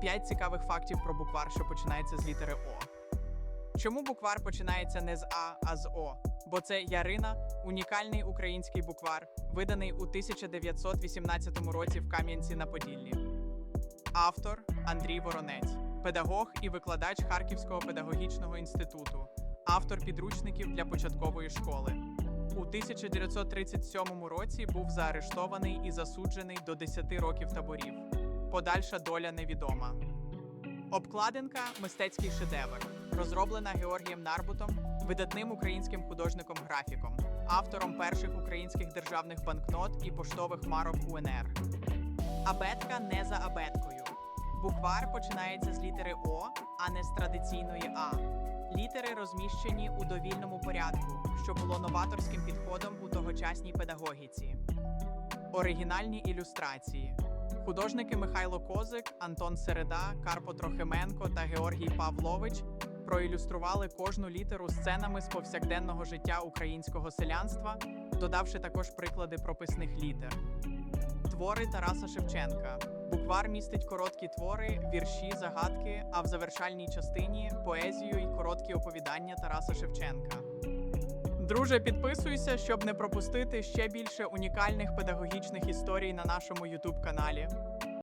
П'ять цікавих фактів про буквар, що починається з літери О. Чому буквар починається не з А, а з О? Бо це Ярина, унікальний український буквар, виданий у 1918 році в Кам'янці на Поділлі. Автор Андрій Воронець, педагог і викладач Харківського педагогічного інституту, автор підручників для початкової школи. У 1937 році був заарештований і засуджений до 10 років таборів. Подальша доля невідома. Обкладинка мистецький шедевр, розроблена Георгієм Нарбутом, видатним українським художником-графіком, автором перших українських державних банкнот і поштових марок УНР. Абетка не за абеткою. Буквар починається з літери О, а не з традиційної А. Літери розміщені у довільному порядку, що було новаторським підходом у тогочасній педагогіці. Оригінальні ілюстрації. Художники Михайло Козик, Антон Середа, Карпо Трохименко та Георгій Павлович проілюстрували кожну літеру сценами з повсякденного життя українського селянства, додавши також приклади прописних літер. Твори Тараса Шевченка. Буквар містить короткі твори, вірші, загадки, а в завершальній частині поезію і короткі оповідання Тараса Шевченка. Друже, підписуйся, щоб не пропустити ще більше унікальних педагогічних історій на нашому YouTube каналі.